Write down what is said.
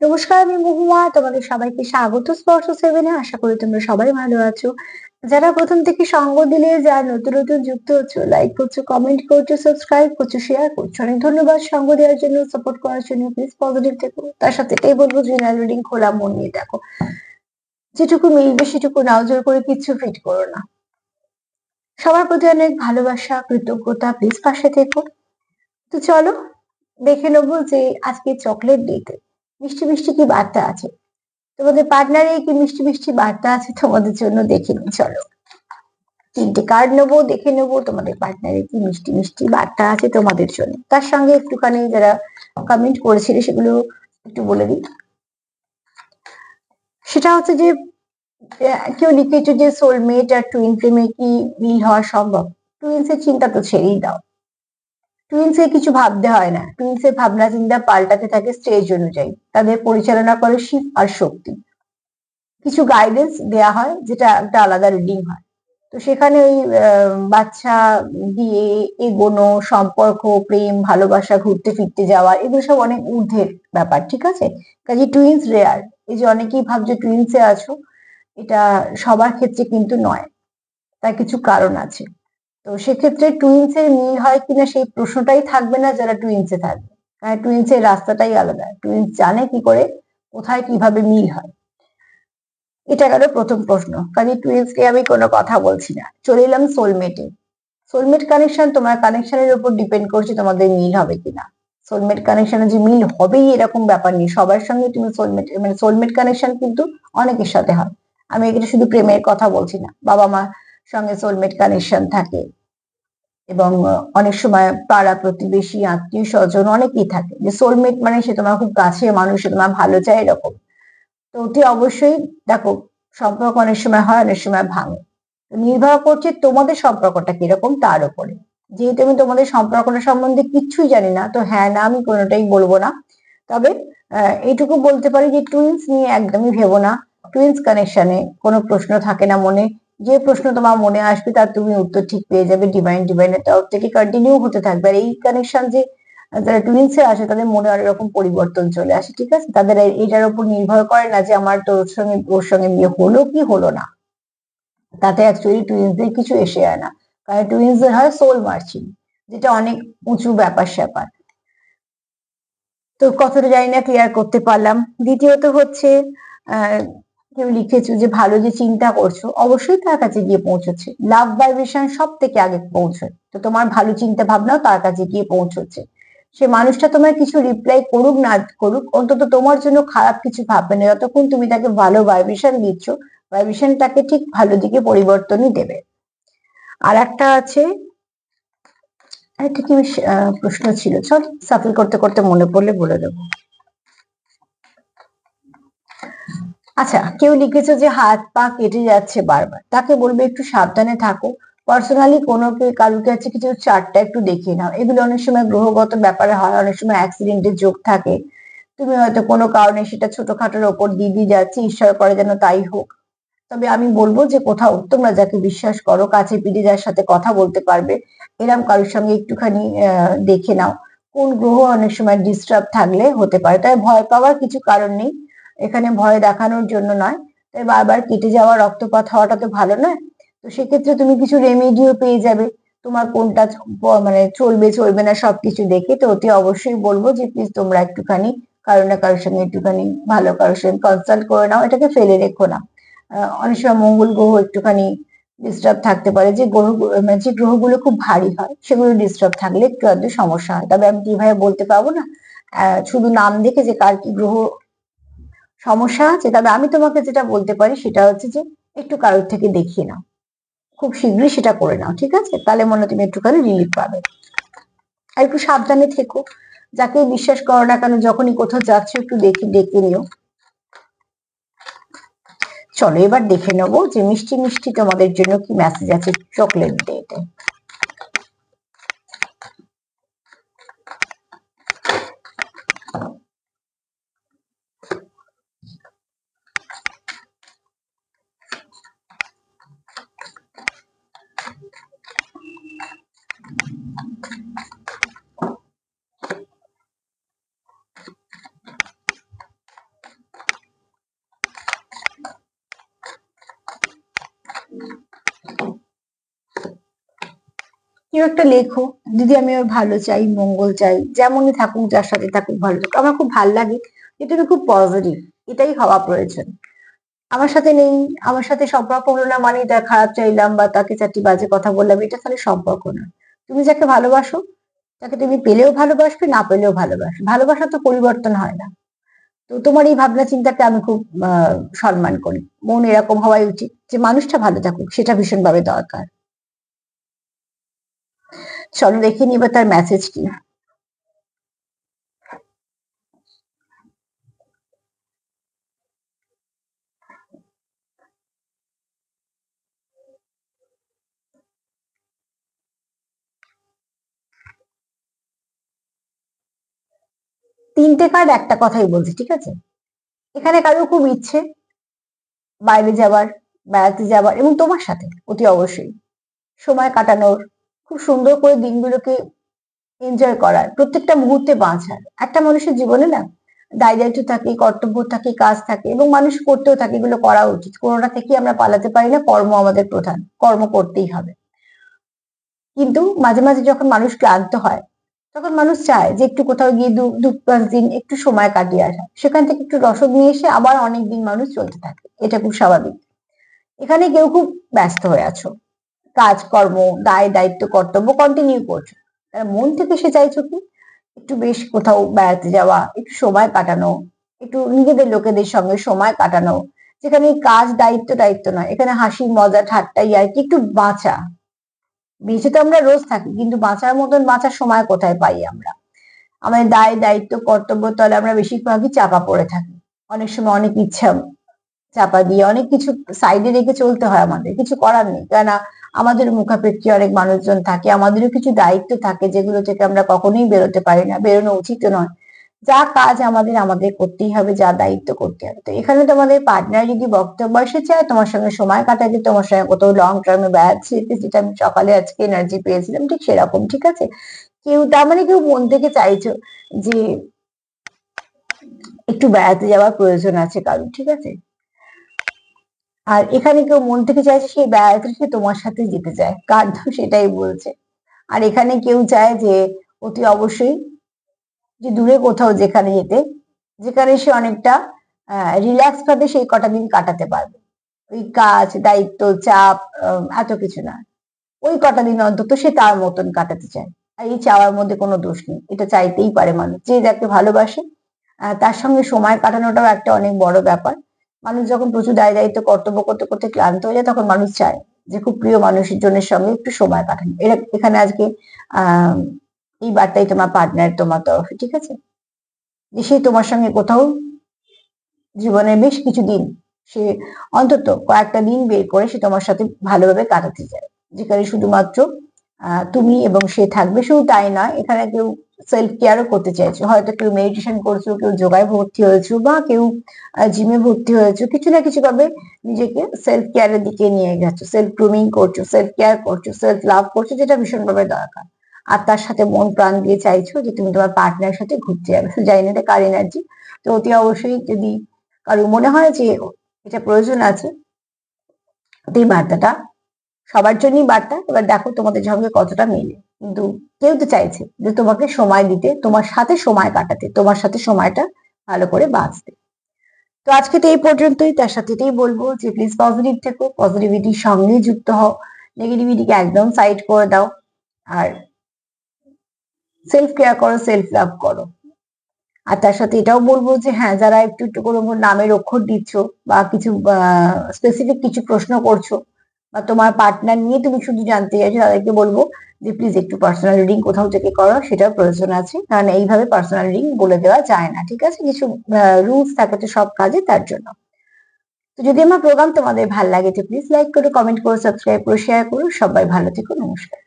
নমস্কার, আমি মহুয়া। তোমাদের সবাইকে স্বাগত স্পর্শ সেভেনে আশা করি তোমরা সবাই ভালো আছো। যারা প্রথম থেকে সঙ্গ দিলে, যারা নতুন নতুন যুক্ত হচ্ছে লাইক করছ কমেন্ট করছ সাবস্ক্রাইব করছ শেয়ার করছ, অনেক ধন্যবাদ সঙ্গ দেওয়ার জন্য সাপোর্ট করার জন্য। প্লিজ পজিটিভ থেকো। তার সাথে এটাই বলব জেনারেল রিডিং খোলা মন নিয়ে দেখো। যেটুকু মিলবে, সেটুকু নাও জোর করে কিচ্ছু ফিট করো না। সবার প্রতি অনেক ভালোবাসা, কৃতজ্ঞতা। প্লিজ পাশে থেকো। তো চলো, দেখে নেব যে আজকে চকলেট ডেতে মিষ্টি মিষ্টি কি বার্তা আছে? তোমাদের পার্টনারে কি মিষ্টি মিষ্টি বার্তা আছে তোমাদের জন্য দেখে নি চলো। তিনটে কার্ড নেব, দেখে নেব তোমাদের পার্টনারে কি মিষ্টি মিষ্টি বার্তা আছে তোমাদের জন্য। তার সঙ্গে একটুখানি যারা কমেন্ট করেছিলে সেগুলো একটু বলে দিই। সেটা হচ্ছে যে কেউ লিখেছো যে সোলমেট আর টুইন প্রেমে কি মিল হওয়া সম্ভব? টুইন্স এর চিন্তা তো ছেড়েই দাও। টুইন্স এর কিছু ভাবতে হয় না। টুইন্স এর ভাবনা চিন্তা পাল্টাতে থাকে স্টেজ অনুযায়ী। তাদের পরিচালনা করে শিব আর শক্তি। কিছু গাইডেন্স দেয়া হয়, যেটা একটা আলাদা রিডিং হয়। তো সেখানে ওই বাচ্চা দিয়ে এগোনো, সম্পর্ক, প্রেম, ভালোবাসা, ঘুরতে ফিরতে যাওয়া, এগুলো সব অনেক ঊর্ধ্বের ব্যাপার, ঠিক আছে? কাজে টুইন্স রেয়ার এই যে অনেকেই ভাবছে টুইন্সে আছো, এটা সবার ক্ষেত্রে কিন্তু নয়। তার কিছু কারণ আছে। তো সেক্ষেত্রে টুইন্স এর মিল হয় কিনা সেই প্রশ্নটাই থাকবে না যারা টুইন্সে থাকবে। কারণ টুইন্স এর রাস্তাটাই আলাদা। টুইন্স জানে কি করে, কোথায় কীভাবে মিল হয়। এটা গেল প্রথম প্রশ্ন। কাজে টুইন্স কে আমি কোনো কথা বলছি না। চলে এলাম সোলমেটে সোলমেট কানেকশন তোমার কানেকশনের উপর ডিপেন্ড করছে তোমাদের মিল হবে কিনা। সোলমেট কানেকশনে যে মিল হবেই এরকম ব্যাপার নেই। সবার সঙ্গে তুমি সোলমেট মানে সোলমেট কানেকশন কিন্তু অনেকের সাথে হয়। আমি এখানে শুধু প্রেমের কথা বলছি না। বাবা মা সঙ্গে সোলমেট কানেকশন থাকে। এবং অনেক সময় পাড়া প্রতিবেশী, আত্মীয় স্বজন অনেকেই থাকে যে সোলমেট মানে সে তোমার খুব কাছের মানুষ, সে তোমার ভালো চায় এরকম। তো ওটি অবশ্যই দেখো সম্পর্ক অনেক সময় হয়, অনেক সময় ভাঙে। নির্ভর করছে তোমাদের সম্পর্কটা কীরকম তার উপরে। যেহেতু আমি তোমাদের সম্পর্কটা সম্বন্ধে কিচ্ছুই জানি না, তো হ্যাঁ না আমি কোনোটাই বলব না। তবে এইটুকু বলতে পারি যে টুইন্স নিয়ে একদমই ভেবো না। টুইন্স কানেকশনে কোনো প্রশ্ন থাকে না মনে। যে প্রশ্ন তোমার মনে আসবে তার তুমি উত্তর ঠিক পেয়ে যাবে ডিভাইন ডিভাইনের তরফ থেকে কন্টিনিউ হতে থাকবে। আর এই কানেকশন যে যারা টুইন্সে আসে তাদের মনে অনেক রকম পরিবর্তন চলে আসে ঠিক আছে? তাদের এটার উপর নির্ভর করে না যে আমার তোর সঙ্গে ওর সঙ্গে বিয়ে হলো কি হলো না। তাতে অ্যাকচুয়ালি টুইন্সদের কিছু এসে যায় না। কারণ টুইন্সদের হয় সোল মার্চিং যেটা অনেক উঁচু ব্যাপার স্যাপার। তো কতটা জানি না ক্লিয়ার করতে পারলাম। দ্বিতীয়ত হচ্ছে আহ, কেউ লিখেছো যে ভালো যে চিন্তা করছ, অবশ্যই তার কাছে গিয়ে পৌঁছচ্ছে। লাভ ভাইব্রেশন সব থেকে আগে পৌঁছয়। তো তোমার ভালো চিন্তা ভাবনাও তার কাছে গিয়ে পৌঁছচ্ছে। সে মানুষটা তোমার কিছু রিপ্লাই করুক না করুক, অন্তত তোমার জন্য খারাপ কিছু ভাববে না। যতক্ষণ তুমি তাকে ভালো ভাইব্রেশন দিচ্ছ ভাইব্রেশন তাকে ঠিক ভালো দিকে পরিবর্তনই দেবে। আর একটা আছে একটা কি প্রশ্ন ছিল? চল সাফল করতে করতে মনে পড়লে বলে দেবো। আচ্ছা কেউ লিখেছে যে হাত পা কেটে যাচ্ছে বারবার। তাকে বলবে একটু সাবধানে থাকো। পার্সোনালি কোনো কারোর কাছে কিছু চারটা একটু দেখিয়ে নাও। এগুলো অনেক সময় গ্রহগত ব্যাপারে হয়, অনেক সময় অ্যাক্সিডেন্টের যোগ থাকে। তুমি হয়তো কোনো কারণে সেটা ছোটখাটোর ওপর দিয়ে দিয়ে যাচ্ছে, ঈশ্বর করে যেন তাই হোক। তবে আমি বলব যে কোথাও তোমরা যাকে বিশ্বাস করো, কাছে পিঠে যার সাথে কথা বলতে পারবে, এরম কারোর সঙ্গে একটুখানি দেখে নাও। কোন গ্রহ অনেক সময় ডিস্টার্ব থাকলে হতে পারে। তাই ভয় পাওয়ার কিছু কারণ নেই। এখানে ভয় দেখানোর জন্য নয়। তাই বারবার কেটে যাওয়া রক্তপাত হওয়াটা তো ভালো নয়। তো সেক্ষেত্রে তুমি কিছু রেমেডিও পেয়ে যাবে। তোমার কোনটা মানে চলবে চলবে না সবকিছু দেখে তো অতি অবশ্যই বলব যে প্লিজ তোমরা একটুখানি কারও না কারোর সঙ্গে একটুখানি ভালো কারোর সঙ্গে কনসাল্ট করে নাও। এটাকে ফেলে রেখো না। অনেক সময় মঙ্গল গ্রহ একটুখানি ডিস্টার্ব থাকতে পারে। যে গ্রহ মানে যে গ্রহগুলো খুব ভারী হয়, সেগুলো ডিস্টার্ব থাকলে একটু আধটু সমস্যা হয়। তবে আমি কীভাবে বলতে পারব না? শুধু নাম দেখে যে কার কি গ্রহ সমস্যা আছে। তবে আমি তোমাকে যেটা বলতে পারি সেটা হচ্ছে যে একটু কারোর থেকে দেখিয়ে নাও। খুব শীঘ্রই সেটা করে নাও, ঠিক আছে? তাহলে মনে তুমি একটুখানি রিলিফ পাবে। আর একটু সাবধানে থেকো। যাকে বিশ্বাস করো না কেন, যখনই কোথাও যাচ্ছ, একটু দেখে ডেকে নিও। চলো এবার দেখে নেব যে মিষ্টি মিষ্টি তোমাদের জন্য কি মেসেজ আছে চকলেট ডেটে কেউ একটা লেখো, দিদি, আমি ওর ভালো চাই, মঙ্গল চাই, যেমনই থাকুক, যার সাথে থাকুক, ভালো থাকুক। আমার খুব ভালো লাগে। যে তুমি খুব পজিটিভ এটাই হওয়া প্রয়োজন। আমার সাথে নেই, আমার সাথে সম্পর্ক হলো না মানে তার খারাপ চাইলাম বা তাকে চারটি বাজে কথা বললাম, এটা তাহলে সম্পর্ক না। তুমি যাকে ভালোবাসো, তাকে তুমি পেলেও ভালোবাসবে, না পেলেও ভালোবাসবে। ভালোবাসা তো পরিবর্তন হয় না। তো তোমার এই ভাবনা চিন্তাকে আমি খুব সম্মান করি। মন এরকম হওয়াই উচিত যে মানুষটা ভালো থাকুক, সেটা ভীষণভাবে দরকার। চলো দেখে নিবে তার মেসেজ কি। তিনটে কার্ড একটা কথাই বলছে, ঠিক আছে? এখানে কারও খুব ইচ্ছে, বাইরে যাবার বেড়াতে যাবার এবং তোমার সাথে, অতি অবশ্যই। সময় কাটানোর খুব সুন্দর করে দিনগুলোকে এনজয় করার প্রত্যেকটা মুহূর্তে বাঁচার একটা মানুষের জীবনে না দায় দায়িত্ব থাকে, কর্তব্য থাকে, কাজ থাকে এবং মানুষ করতেও থাকে, এগুলো করা উচিত। কোনোটা থেকে আমরা পালাতে পারি না, কর্ম আমাদের প্রধান, কর্ম করতেই হবে। কিন্তু মাঝে মাঝে যখন মানুষ ক্লান্ত হয়, তখন মানুষ চায় যে একটু কোথাও গিয়ে দু দু পাঁচ দিন একটু সময় কাটিয়ে আসা। সেখান থেকে একটু রসদ নিয়ে এসে আবার অনেক দিন মানুষ চলতে থাকে। এটা খুব স্বাভাবিক। এখানে কেউ খুব ব্যস্ত হয়ে আছো। কাজকর্ম, দায়, দায়িত্ব, কর্তব্য কন্টিনিউ করছ। তার মন থেকে সে চাইছো কি? একটু বেশ কোথাও বেড়াতে যাওয়া, একটু সময় কাটানো, একটু নিজেদের লোকেদের সঙ্গে সময় কাটানো, যেখানে কাজ দায়িত্ব দায়িত্ব নয় এখানে হাসি, মজা ঠাট্টা আর কি, একটু বাঁচা। বেঁচে তো আমরা রোজ থাকি, কিন্তু বাঁচার মতন বাঁচার সময় কোথায় পাই আমরা? আমাদের দায়, দায়িত্ব, কর্তব্য তলে আমরা বেশিরভাগই চাপা পড়ে থাকি। অনেক সময় অনেক ইচ্ছা, চাপা দিয়ে অনেক কিছু সাইডে রেখে চলতে হয় আমাদের, কিছু করার নেই। কেননা আমাদের মুখাপেক্ষী অনেক মানুষজন থাকে, আমাদেরও কিছু দায়িত্ব থাকে যেগুলো থেকে আমরা কখনোই বেরোতে পারি না, বেরোনো উচিত নয়। যা কাজ আমাদের আমাদের করতেই হবে, যা দায়িত্ব করতে হবে। তো এখানে তোমাদের পার্টনার যদি বক্তব্য এসে চায়, তোমার সঙ্গে সময় কাটাতে, তোমার সঙ্গে কোথাও লং টার্মে বেড়াচ্ছে যেটা আমি সকালে আজকে এনার্জি পেয়েছিলাম, ঠিক সেরকম, ঠিক আছে? কেউ, তার মানে কেউ মন থেকে চাইছো যে একটু বেড়াতে যাওয়ার প্রয়োজন আছে কারণ ঠিক আছে? আর এখানে কেউ মন থেকে চাইছে সেই বেড়াতে সে তোমার সাথে যেতে চায়। কার সেটাই বলছে। আর এখানে কেউ চায় যে অতি অবশ্যই যে দূরে কোথাও যেখানে যেতে, যেখানে সে অনেকটা রিল্যাক্স ভাবে সেই কটা দিন কাটাতে পারবে। ওই কাজ, দায়িত্ব, চাপ এত কিছু না। ওই কটা দিন অন্তত সে তার মতন কাটাতে চায়। আর এই চাওয়ার মধ্যে কোনো দোষ নেই। এটা চাইতেই পারে মানুষ। যে যাকে ভালোবাসে তার সঙ্গে সময় কাটানোটাও একটা অনেক বড় ব্যাপার। মানুষ যখন প্রচুর দায় দায়িত্ব, কর্তব্য করতে করতে ক্লান্ত হয়ে যায়, তখন মানুষ চায় যে খুব প্রিয় মানুষের জনের সঙ্গে একটু সময় কাটানো। এরা, এখানে আজকে, আহ, এই বার্তাই তোমার পার্টনার তোমার তরফে, ঠিক আছে? যে সে তোমার সঙ্গে কোথাও জীবনের বেশ কিছু দিন সে অন্তত কয়েকটা দিন বের করে সে তোমার সাথে ভালোভাবে কাটাতে চায়। যেখানে শুধুমাত্র তুমি এবং সে থাকবে, শুধু তাই নয়, এখানে কেউ সেলফ কেয়ারও করতে চাইছো। হয়তো কেউ মেডিটেশন করছ, কেউ যোগায় ভর্তি হয়েছো বা কেউ জিমে ভর্তি হয়েছো, কিছু না কিছু ভাবে নিজেকে সেলফ কেয়ারের দিকে নিয়ে গেছো সেলফ গ্রুমিং করছ সেলফ কেয়ার করছ সেলফ লাভ করছ, যেটা ভীষণভাবে দরকার। আর তার সাথে মন প্রাণ দিয়ে চাইছো যে তুমি তোমার পার্টনার সাথে ঘুরতে যাবে। জানি না কার এনার্জি তো অতি অবশ্যই যদি কারও মনে হয় যে এটা প্রয়োজন আছে এই বার্তাটা, সবার জন্যই বার্তা। এবার দেখো তোমাদের সঙ্গে কতটা মেলে। কিন্তু কেউ তো চাইছে যে তোমাকে সময় দিতে, তোমার সাথে সময় কাটাতে, তোমার সাথে সময়টা ভালো করে বাঁচতে। তো আজকে তো এই পর্যন্তই, তার সাথে এটাই বলব যে প্লিজ পজিটিভ থেকো পজিটিভিটির সঙ্গে যুক্ত হও নেগেটিভিটিকে একদম সাইড করে দাও, আর সেলফ কেয়ার করো সেলফ লাভ করো। আর তার সাথে এটাও বলব যে হ্যাঁ যারা একটু একটু করে নামের অক্ষর দিচ্ছ বা কিছু স্পেসিফিক কিছু প্রশ্ন করছ বা তোমার পার্টনার নিয়ে তুমি শুধু জানতে চাইছো, তাদেরকে বলব যে প্লিজ একটু পার্সোনাল রিডিং কোথাও থেকে করো সেটার প্রয়োজন আছে। কারণ এইভাবে পার্সোনাল রিডিং বলে দেওয়া যায় না, ঠিক আছে? কিছু রুলস থাকে তো সব কাজে তার জন্য। তো যদি আমার প্রোগ্রাম তোমাদের ভালো লাগে তো প্লিজ লাইক করো কমেন্ট করো সাবস্ক্রাইব করো শেয়ার করো, সবাই ভালো থেকো, নমস্কার।